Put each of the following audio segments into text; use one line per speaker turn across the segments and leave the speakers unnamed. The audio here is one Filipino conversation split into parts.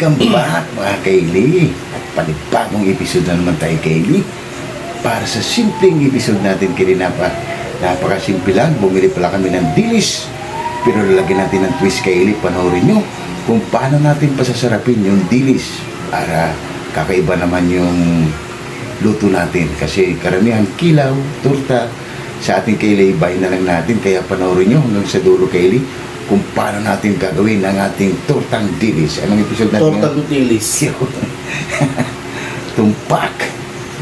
Welcome back mga Kaylee. At panibagong episode na naman tayo Kaylee. Para sa simpleng episode natin kaya napa, napakasimple lang. Bumili pala kami ng dilis. Pero lalagyan natin ng twist Kaylee. Panoorin nyo kung paano natin pasasarapin yung dilis. Para kakaiba naman yung luto natin. Kasi karamihan kilaw, turta, sa ating Kaylee, bahay na lang natin. Kaya panoorin nyo hanggang sa dulo Kaylee kung paano natin gagawin ang ating tortang dilis. Anong episode natin?
Torta Gutilis.
Yun. Tumpak.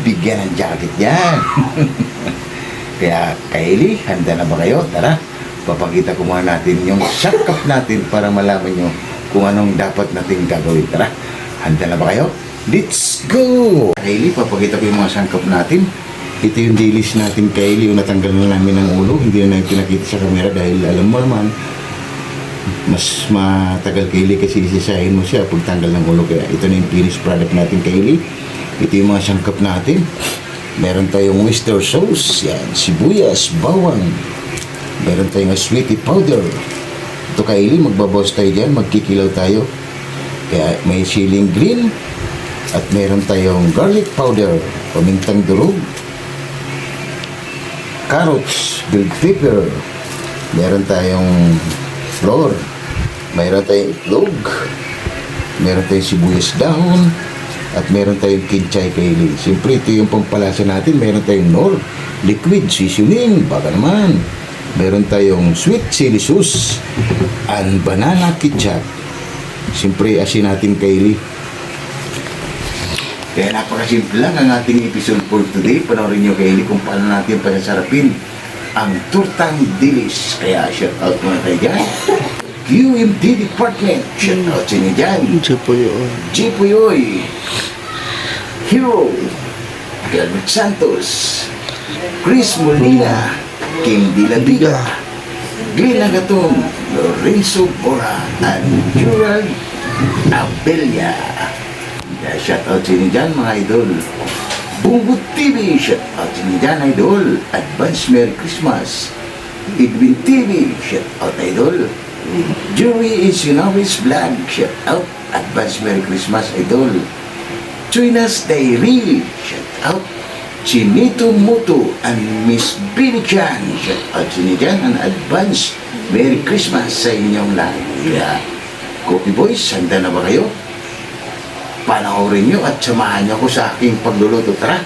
Bigyan ng jacket yan. Kaya, Kylie, handa na ba kayo? Tara, papakita ko muna natin yung shortcut natin para malaman nyo kung anong dapat natin gagawin. Tara, handa na ba kayo? Let's go! Kylie, papakita ko yung mga sangkap natin. Ito yung dilis natin, Kylie, yung natanggal na namin ng ulo. Hindi na namin pinakita sa camera dahil alam mo naman, mas matagal Kaylee kasi isisahin mo siya. Pag tanggal ng ulo kaya ito na yung finished product natin Kaylee ito yung mga sangkap natin. Meron tayong oyster sauce yan sibuyas bawang. Meron tayong sweetie powder. Ito Kaylee magbabawas tayo dyan magkikilaw tayo. Kaya may siling green at meron tayong garlic powder pamintang durog carrots bell pepper. Meron tayong flour mayroon tayong itlog. Meron tayong sibuyas dahon. At meron tayong kinchay kaili siyempre ito yung pampalasa natin. Meron tayong nor liquid seasoning baka naman. Meron tayong sweet chili sauce and banana ketchup. Siyempre asin natin kaili kaya napakasimple lang ang ating episode for today. Panoorin nyo kaili kung paano natin pasasarapin ang turtang dilis. Kaya shout out muna tayo dyan. QMD Department. Shout out sa inyo dyan.
Yun.
Jipoyoy. Hero. Galvin Santos. Chris Molina. Kim Dilabiga. Glenn Agaton. Lorenzo Bora. And Gerald Abelia. Shout out sa inyo dyan mga idol. Bungot TV, shout out sa idol. Advance Merry Christmas. Edwin TV, shout out idol. Joey Isinovis Vlog, shout out. Advance Merry Christmas idol. Chuinas Diary, shout out. Chinito Muto and Miss Billy Chan, shout out sa. And advance Merry Christmas sa inyong lahat. Yeah. Cookie Boys, handa na ba kayo? Panoorin nyo at samahan nyo ako sa aking pagluluto. Tara,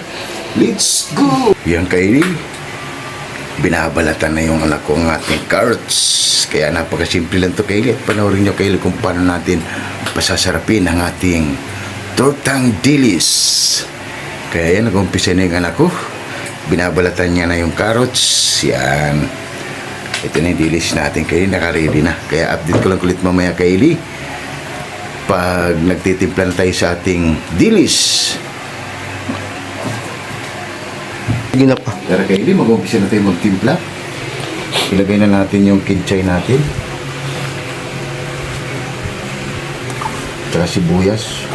let's go! Yan Kylie, binabalatan na yung anak ko ang ating carrots. Kaya napakasimple lang to Kylie at panoorin nyo Kylie kung paano natin pasasarapin ang ating tortang dilis. Kaya yan, nag-umpisa na yung anak ko. Binabalatan niya na yung carrots. Yan. Ito na yung dilis natin Kylie, nakaready na. Kaya update ko lang ulit mamaya Kylie pag nagtitimpla na tayo sa ating dilis.
Sige na pa.
Tara Kylie, mag-umpisa na tayo magtimpla. Ilagay na natin yung kinchay natin. Tsaka sibuyas.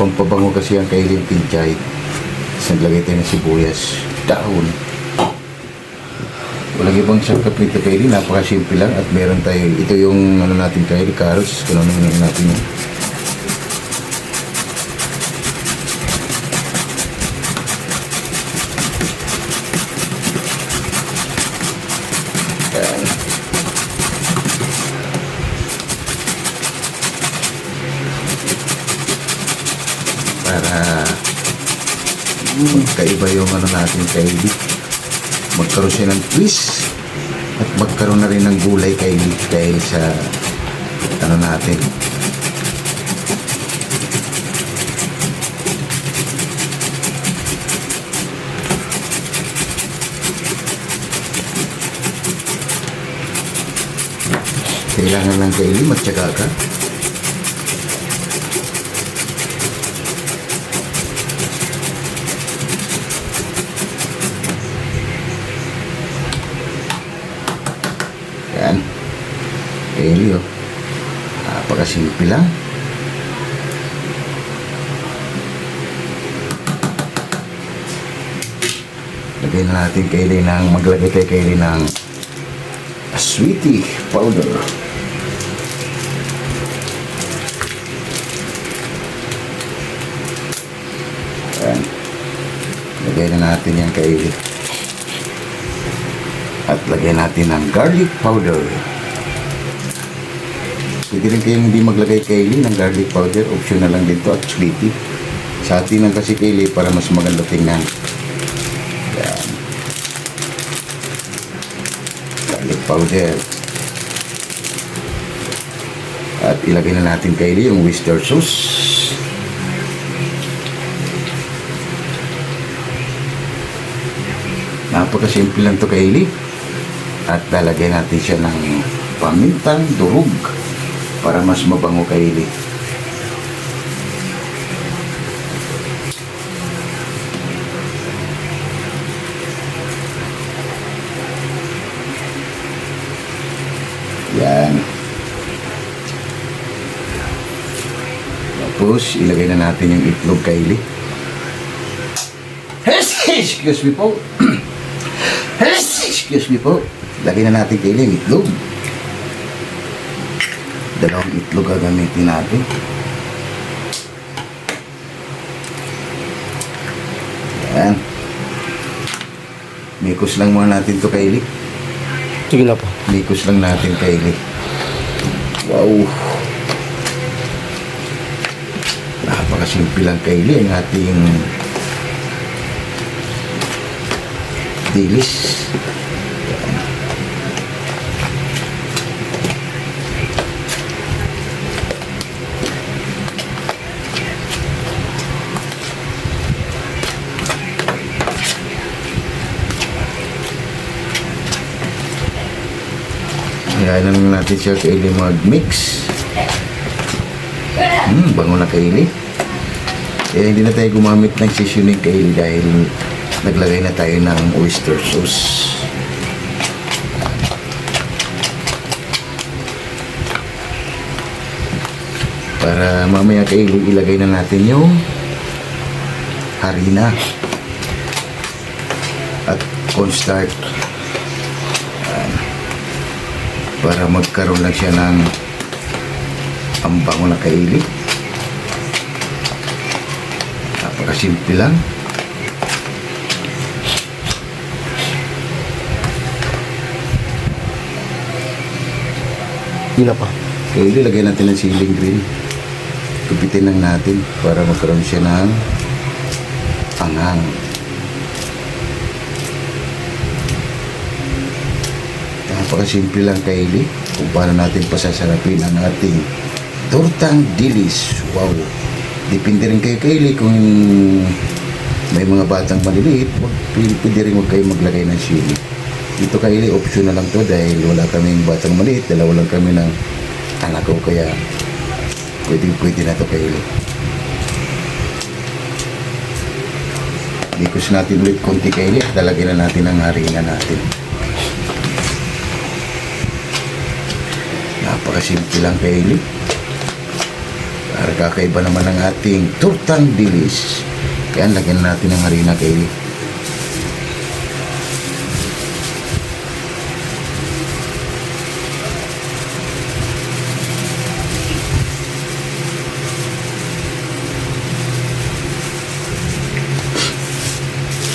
Pampabango kasi ang Kylie yung kinchay. Tapos naglagay tayo ng sibuyas. Dahon. Walang ibang sangkap nito Kylie, napakasimple lang at meron tayo, ito yung ano natin Kylie, carrots, kunanin natin yung Ayan. Para magkaiba yung ano natin Kylie. Magkaroon siya ng twist at magkaroon na rin ng gulay Kylie dahil sa ano natin. Kailangan lang Kylie magtyaga ka. silpi lang. Lagay na natin kaili ng, maglagay tayo kaili ng sweetie powder. Ayan. Lagay na natin yan kaili. At lagay natin ng garlic powder. Pwede rin kayong hindi maglagay kaili ng garlic powder. Optional lang dito at sweetie. Sa atin lang kasi kaili para mas maganda tingnan. Yan. Garlic powder. At ilagay na natin kaili yung Worcester sauce. Napakasimple lang to kaili. At lalagay natin siya ng pamintang durug para mas mabango kaili. Yan. Tapos, ilagay na natin yung itlog kaili. Excuse me po. Excuse me po. Lagay na natin kaili yung itlog. Dalawang itlog gagamitin natin. Yan. Mikos lang muna natin to kaili.
Sige na po.
Mikos lang natin kaili. Wow. Napakasimple lang kaili ang ating dilis. Kaya na natin siya kaili mag-mix. Hmm, bango na kaili. Eh, hindi na tayo gumamit ng seasoning kaili dahil naglagay na tayo ng oyster sauce. Para mamaya kaili ilagay na natin yung harina at cornstarch para magkaroon lang siya ng ang bango na kaili. Napakasimple lang.
Sige na po.
Kaili, lagay natin ng ceiling green. Tupitin lang natin para magkaroon siya ng angang. Napakasimple lang kaili kung paano natin pasasarapin ang ating tortang dilis. Wow! Depende rin kayo kaili kung may mga batang maliliit, pwede, rin huwag kayo maglagay ng sili. Ito kaili, optional lang to dahil wala kaming batang maliit, dalawa lang kami ng anak ko kaya pwede pwede na to kaili. Likos natin ulit konti kaili at lalagyan na natin ang harina natin. Napakasimple lang kaili. Para kakaiba naman ang ating tortang dilis. Kaya lagyan natin ng harina kaili.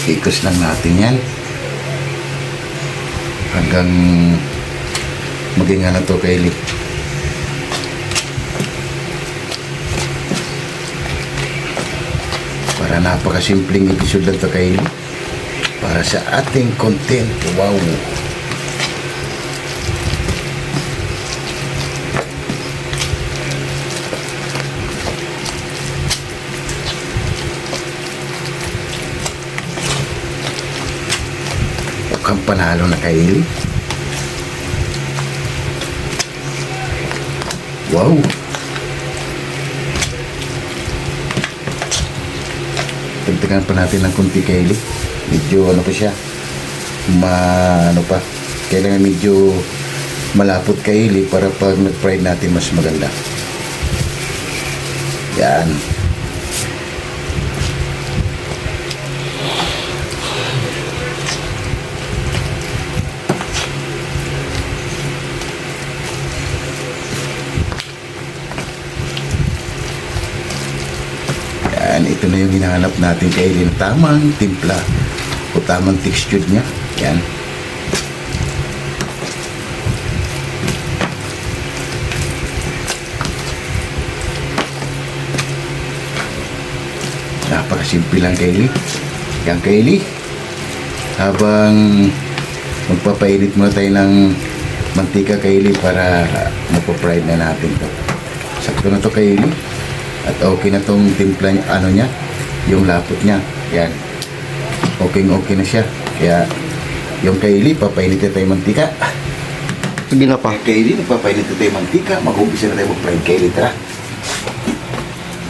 Ikos lang natin yan. Hanggang maging ano to kaili. Para napakasimpleng episode lang to kaili. Para sa ating content. Wow! Mukhang panalo na kaili. Wow! Dagdagan pa natin ng kunti kaili. Medyo ano pa siya. Ma ano pa. Kailangan medyo malapot kaili para pag nag-fry natin mas maganda. Yan. Yan, ito na yung hinahanap natin kay Eileen. Tamang timpla o tamang texture niya. Yan. Napakasimple lang Kaylee. Yan Kaylee. Habang magpapainit muna tayo ng mantika Kaylee para mapapride na natin to. Sakto na to Kaylee. At okay na tong timpla niya, ano niya, yung lapot niya. Yan. Okay okay na siya. Kaya yung Kaylee, papainit na tayo mantika.
Sige na pa.
Kaylee, nagpapainit na tayo mantika. Mag-umpisa na tayo mag-fried Kaylee. Tara.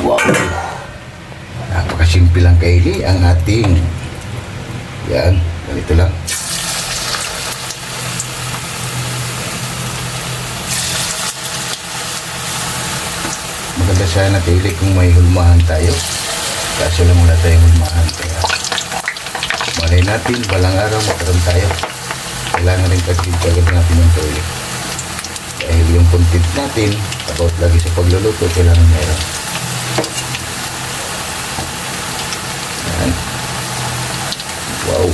Wow. Napakasimple lang Kaylee ang ating yan, ganito lang. Maganda sana Kaylee kung may hulmahan tayo. Kaso lang wala tayong hulmahan. Kaya malay natin, balang araw magkaroon tayo. Kailangan rin kasi agad natin yung toilet. Dahil yung content natin, about lagi sa pagluluto, kailangan meron. Yan. Wow.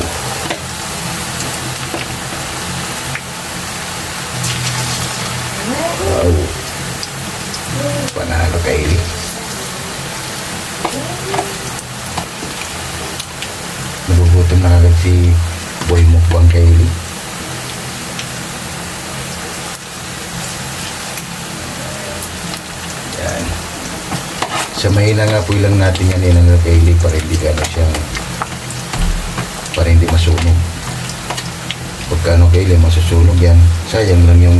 Wow. Panalo kaili. Nagugutom na agad si Boy Mukbang kaili. Yan. Sa mahina nga po lang natin yan yan ang kaili para hindi na siyang para hindi masunog. Pagka ano kaili masusunog yan, sayang lang yung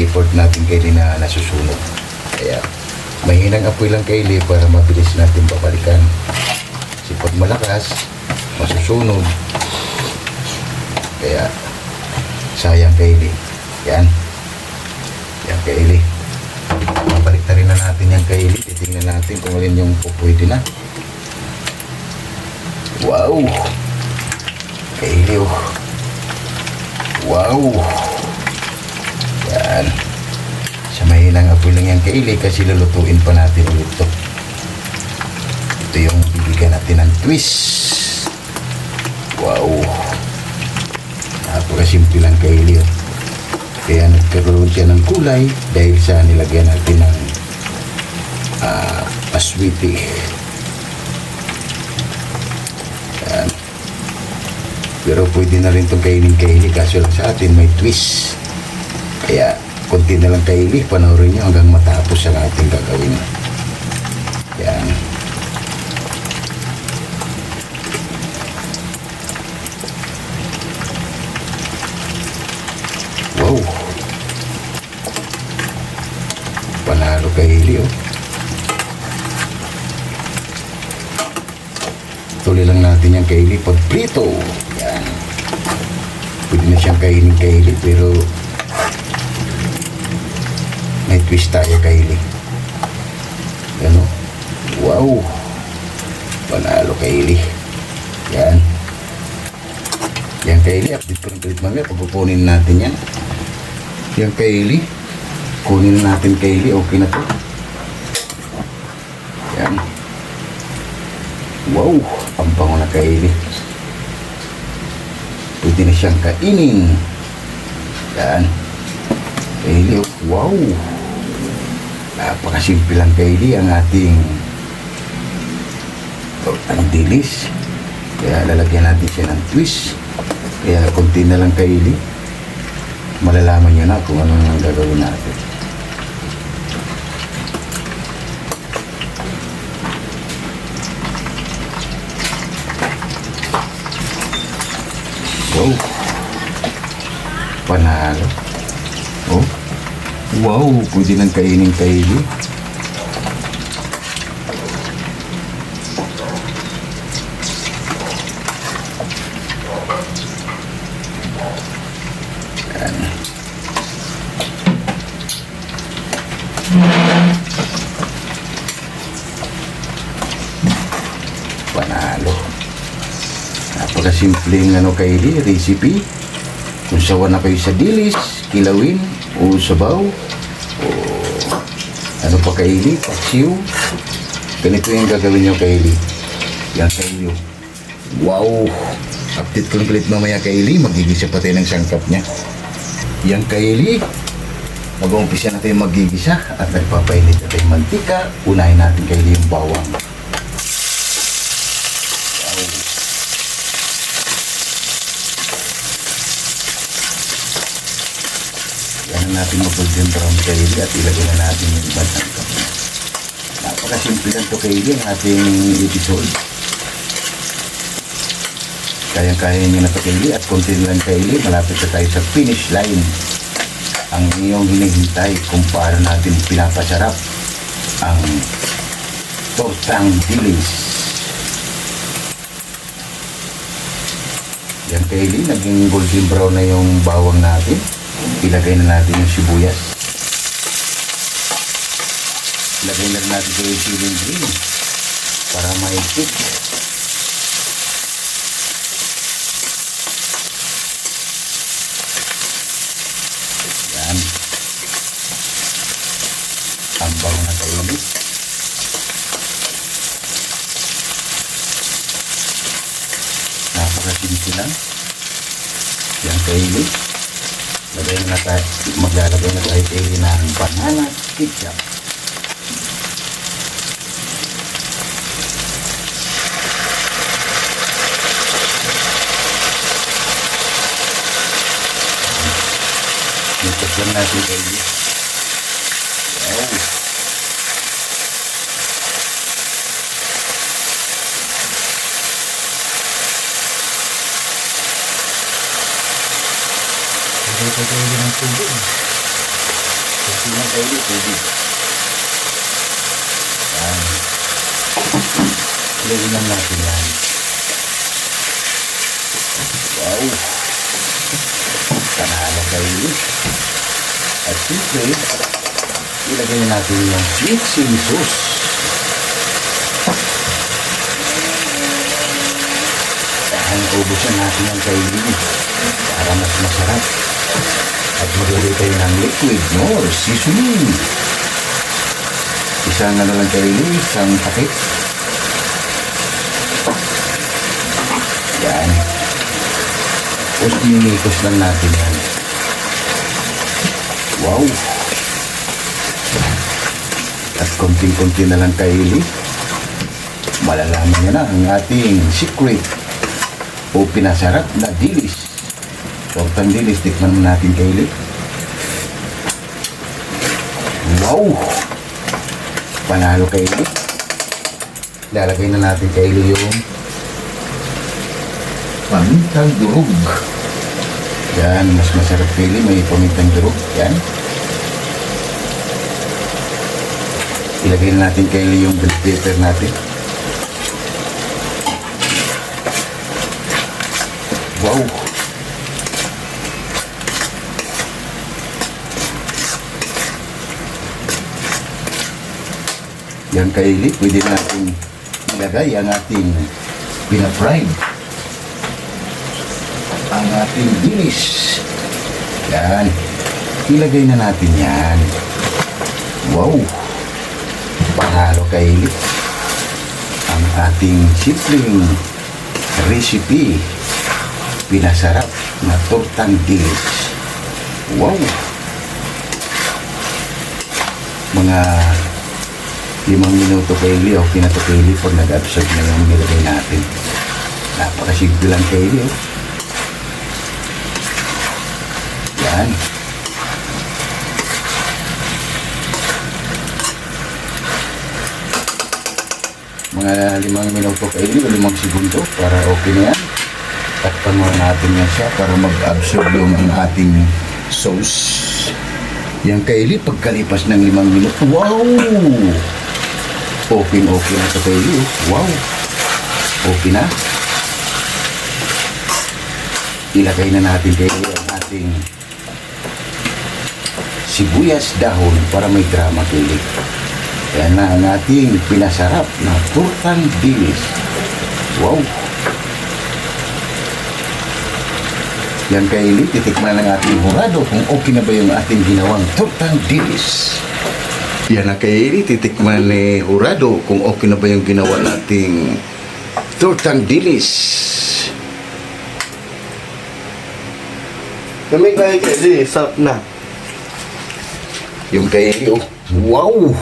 effort natin kaili na nasusunog. Kaya mahinang apoy lang kaili para mabilis natin babalikan. Kasi pag malakas, masusunog. Kaya sayang kaili. Yan. Yan kaili. Babalik na rin na natin yung kaili. Titingnan natin kung alin yung pupwede na. Wow! Kaili oh. Wow! Yan. Mahinang apoy lang yung kaili kasi lulutuin pa natin ulit to. Ito yung bibigyan natin ng twist. Wow! Napakasimple lang kaili oh. Kaya nagkaroon siya ng kulay dahil sa nilagyan natin ng ah aswiti. Yan. Pero pwede na rin itong kainin kaili kaso lang sa atin may twist. Kaya konti na lang kaili, panoorin nyo hanggang matapos ang ating gagawin. Yan. Wow. Panalo kay Hili, oh. Tuloy lang natin yung kaili pag prito. Yan. Pwede na siyang kainin kaili pero may twist tayo kaili. Yan, oh. Wow. Panalo kaili. Yan. Yan kaili, update ko ng kulit mamaya. Pagpupunin natin yan. Yan kaili. Kunin natin kaili. Okay na to. Yan. Wow. Ang bango na kaili. Pwede na siyang kainin. Yan. Kaili. oh. Wow. Napakasimple lang kaili ang ating ang dilis. Kaya lalagyan natin siya ng twist. Kaya konti na lang kaili. Malalaman nyo na kung ano ang gagawin natin. Wow. Panalo. Wow, pwede nang kainin kaili. Panalo. Napakasimpleng ano kaili, recipe. Kung sawa na kayo sa dilis, kilawin, o sabaw, o ano pa kaili, paksiw. Ganito yung gagawin nyo kaili. Yan kayo. Wow! Update ko ulit mamaya kay Eli. Magigisa pa tayo ng sangkap niya. Yan kay Eli. Mag-uumpisa na tayo magigisa at nagpapainit na tayo mantika. Unahin natin kay Eli yung bawang. Na natin mag-golden brown kay Eli at ilagay na natin yung ibang sangkap niya. Napakasimple lang to kay Eli ang ating episode. Kayang-kaya niyo na ito kaili at konti lang kaili, malapit na tayo sa finish line. Ang iyong hinihintay kung paano natin pinapasarap ang tortang dilis. Yan kaili, naging golden brown na yung bawang natin. Ilagay na natin yung sibuyas. Ilagay na natin yung siling green para maigpit. Yan. Ang bango na kainit. Napakasimple lang. Yan kainit. Lagay na tayo, maglalagay na tayo kainit ng banana ketchup. Ikot lang natin kainit. Oh. Ng kayo tubig. Yan. Ilagay lang natin yan. Wow. Panalo kayo. At siyempre, ilagay na natin yung sweet chili sauce. Yan, ubusan natin yung kainin para mas masarap. At maglagay tayo ng liquid more seasoning. Isang ano lang kayo, isang takip. Yan. Tapos ninikos lang natin yan. Wow! At konting-konti na lang kaili. Malalaman niya na ang ating secret o pinasarap na dilis. Tortang dilis, tikman natin kaili. Wow! Panalo kaili. Lalagay na natin kaili yung pamintang durog. Yan, mas masarap pili. May pamintang durog. Yan. Ilagay na natin kaili yung bell pepper natin. Wow! Yan kaili, pwede natin ilagay ang ating pinafried. Ang ating dilis. Yan. Ilagay na natin yan. Wow! Panalo kaili. Ang ating simpleng recipe pinasarap na tortang dilis. Wow! Mga limang minuto kay Leo, pinato kay Leo pag nag-absorb na yung nilagay natin. Napakasimple lang kay Leo. Yan. Mga limang minuto kay Leo, limang segundo para okay na yan. Takpan muna natin yan siya para mag-absorb yung ating sauce. Yan kaili, pagkalipas ng limang minuto, wow! Okay, okay na ito kaili. Wow! Okay na. Ilagay na natin kaili ang ating sibuyas dahon para may drama kaili. Yan na ang ating pinasarap na turtang dilis. Wow! Yan kay Eli, titikman ng ating hurado kung okay na ba yung ating ginawang tortang dilis. Yan na kay titikman ni hurado kung okay na ba yung ginawa nating tortang dilis.
Kami kayo kasi, sarap na.
Yung kay Eli, oh. Wow!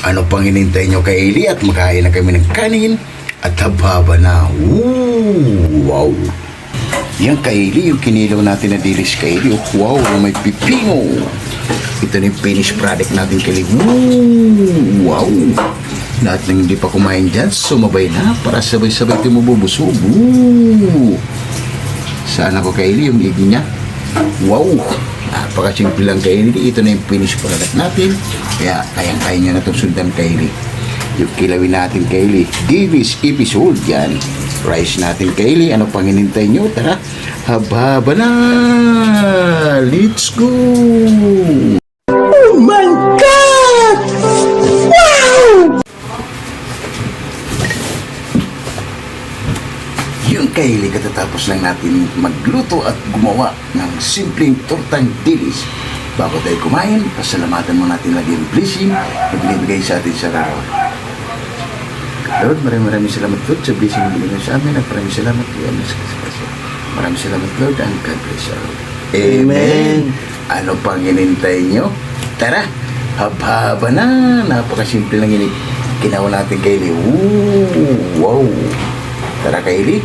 Ano pang inintay nyo kay Eli at makain na kami ng kanin at hababa na. Ooh, wow! Yung kay Eli, yung kinilaw natin na dilis kay Eli, oh. Wow, may pipino. Ito na yung finished product natin. Ooh, wow! Lahat ng hindi pa kumain dyan, sumabay na para sabay-sabay tumububusog. Ooh! Sana ko kay Eli yung igi niya. Wow! Napakasimple lang kay Eli. Ito na yung finished product natin. Kaya kayang-kaya nyo na itong sundan kay Eli. Yung kilawin natin kay Eli. Davis episode yan. Price natin kay Eli. Ano pang hinintay nyo? Tara, haba na! Let's go! Yung kaili katatapos lang natin magluto at gumawa ng simpleng tortang dilis. Bago tayo kumain, pasalamatan mo natin lagi ang blessing na binibigay sa atin sa araw. Lord, maraming maraming salamat Lord sa blessing na binigay sa amin at maraming salamat Lord ang nasa kasapasa. Maraming salamat Lord and God bless you.
Amen.
Ano pang inintay nyo? Tara, haba-haba na. Napakasimple lang yun. Ginawa natin kay Lee. Ooh, wow. Tara kay Lee.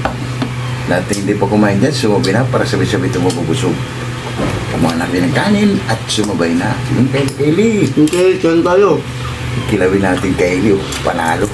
Ng hindi pa kumain dyan, sumabi na para sabay-sabay ito mabubusog. Kumuha natin ng kanin at sumabay na. Yung kay kay Lee.
Okay, kain tayo.
Kilawin natin kay Lee. Panalo.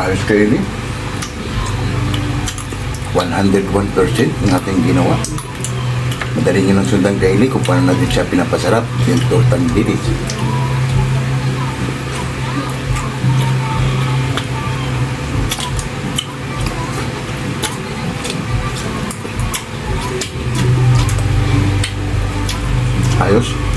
Ayos kayo ni. 101% ng ating ginawa. Madali nyo ng sundan kaili kung paano natin siya pinapasarap yung tortang dilis. Ayos.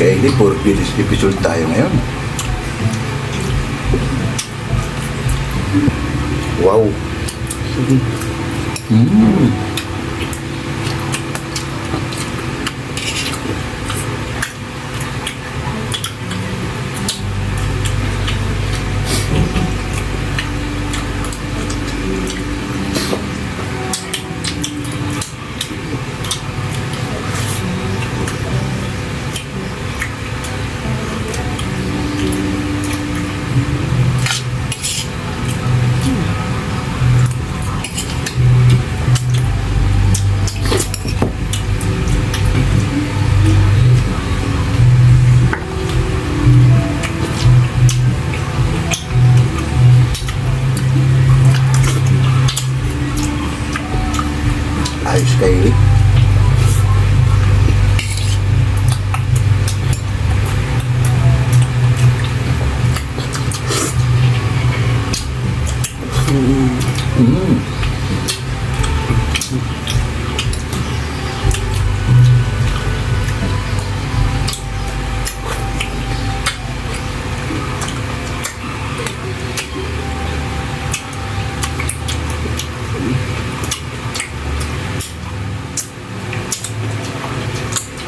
Kayo ni. Puro bilis episode tayo ngayon. Wow. Mm. Ayos kayo ni. Mm.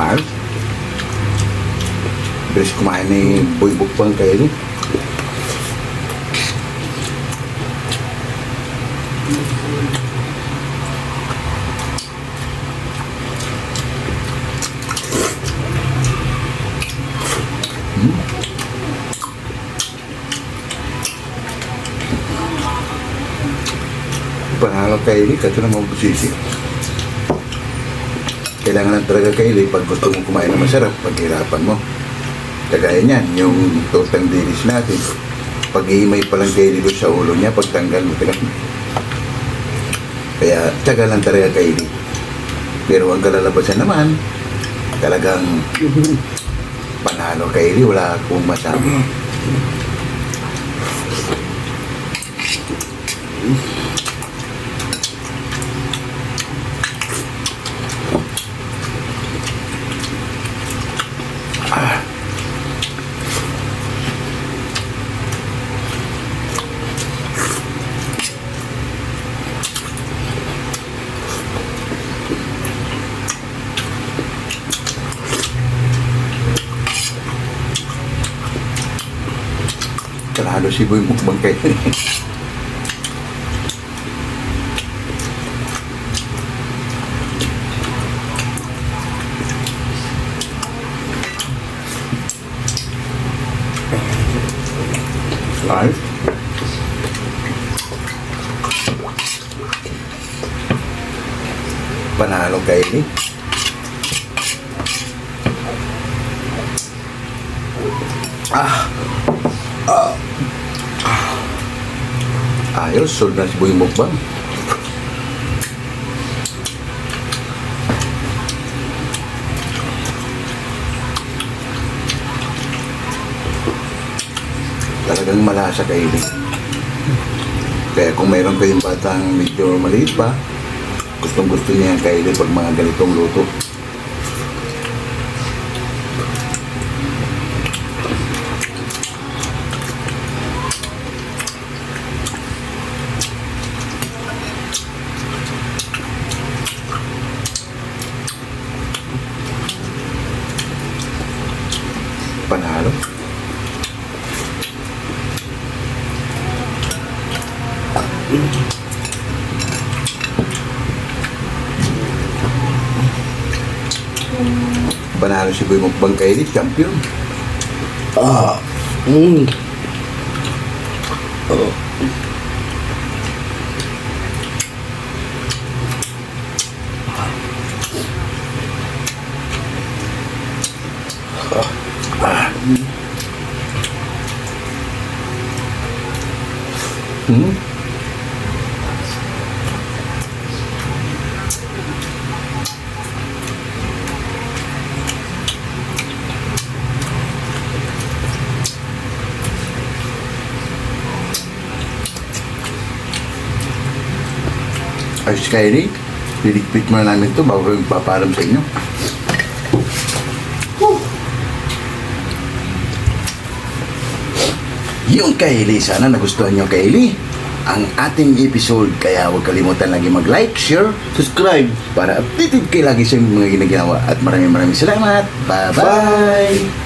Ayos. Bilis kumain ni Boy Bukpang kayo ni. Panalo kayo ni, kato na mga busisi. kailangan lang talaga kayo pag gusto mo kumain ng masarap, paghirapan mo. Kagaya niyan, yung tortang dilis natin. Pag ihimay pa lang dito sa ulo niya, pagtanggal mo talaga. Kaya tsaga lang talaga kayo Pero ang kalalabasan naman, talagang panalo kayo wala akong masabi. Si Boy Mukbang kayo. Live. Panalo kayo ni. Ah. Ah. Sold na si Boy Mukbang. Talagang malasa kayo din. Kaya kung mayroon kayong batang medyo maliit pa, gustong gusto niya kaili pag mga ganitong luto. Panalo. Panalo si Boy Mukbang kaili, champion.
Ah. Mm.
Ay, Skyry, lilikpit mo na namin ito bago yung papalam sa inyo. Yung Kylie, sana nagustuhan nyo Kylie ang ating episode. Kaya huwag kalimutan lagi mag-like, share,
Subscribe.
para updated kayo lagi sa mga ginagawa. At maraming maraming salamat. Bye-bye!
Bye.